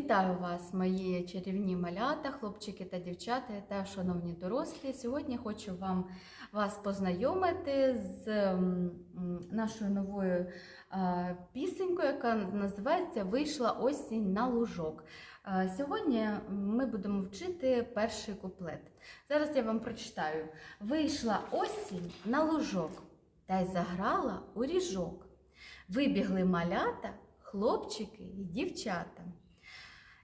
Вітаю вас, мої чарівні малята, хлопчики та дівчата та шановні дорослі. Сьогодні хочу вам вас познайомити з нашою новою пісенькою, яка називається Вийшла осінь на лужок. Сьогодні ми будемо вчити перший куплет. Зараз я вам прочитаю: Вийшла осінь на лужок та й заграла у ріжок. Вибігли малята, хлопчики і дівчата.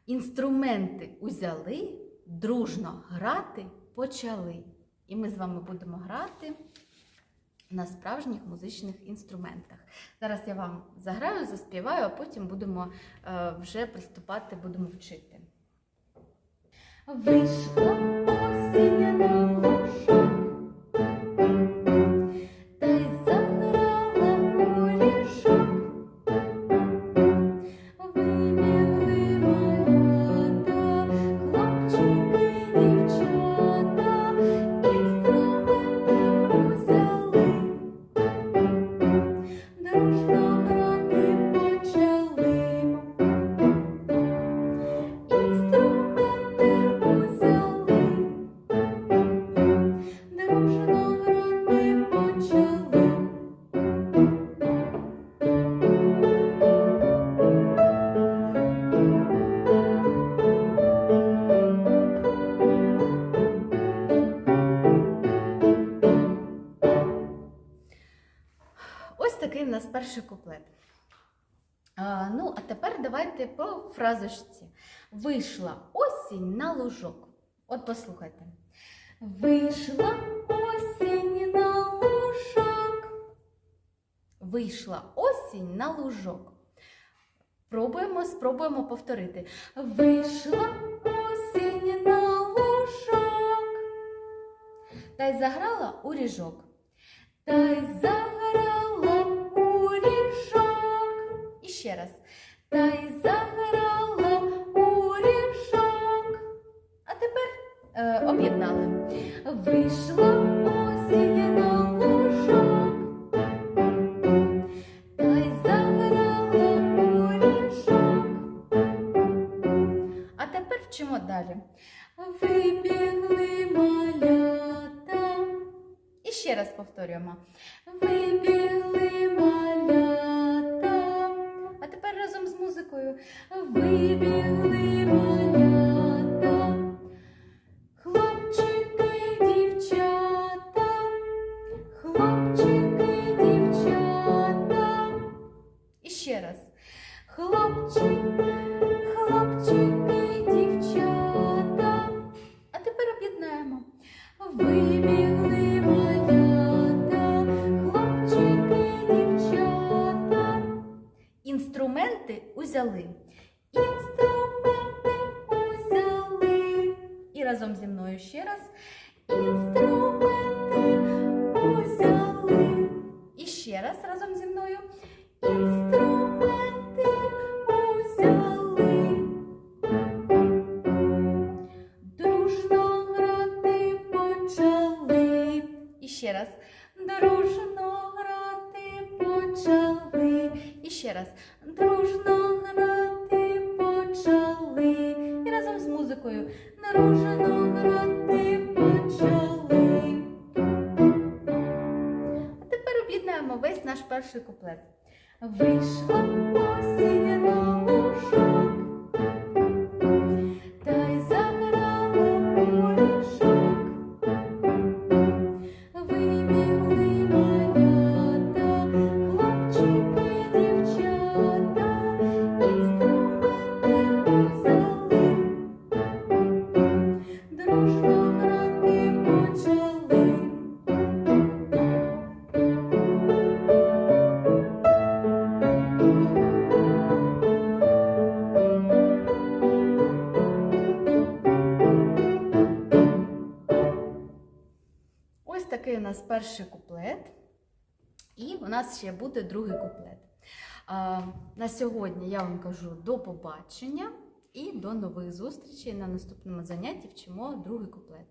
Інструменти узяли, дружно грати почали. І ми з вами будемо грати на справжніх музичних інструментах. Зараз я вам заграю, заспіваю, а потім будемо е, вже приступати, будемо вчити. Вийшла осіння на дружно такий в нас перший куплет. А, ну, а тепер давайте по фразочці. Вийшла осінь на лужок. От послухайте. Вийшла осінь на лужок. Вийшла осінь на лужок. Пробуємо, спробуємо повторити. Вийшла осінь на лужок. Та й заграла у ріжок. Та й заграла ще раз. Та й заграла у. А тепер е, об'єднали. Вийшла осінь на лужок. Та й заграла у. А тепер вчимо далі. Вибігли малята. І ще раз повторюємо. Вибігли з узяли. Інструменти узяли. І разом зі мною ще раз. Інструменти узяли. І ще раз разом зі мною. Інструменти узяли. Дружно грати почали. І ще раз. Дружно грати почали. Ще раз. Дружно грати почали. І разом з музикою. Дружно грати почали. А тепер об'єднаємо весь наш перший куплет. Вийшла осінь такий у нас перший куплет. І у нас ще буде другий куплет. На сьогодні я вам кажу до побачення і до нових зустрічей на наступному занятті вчимо другий куплет.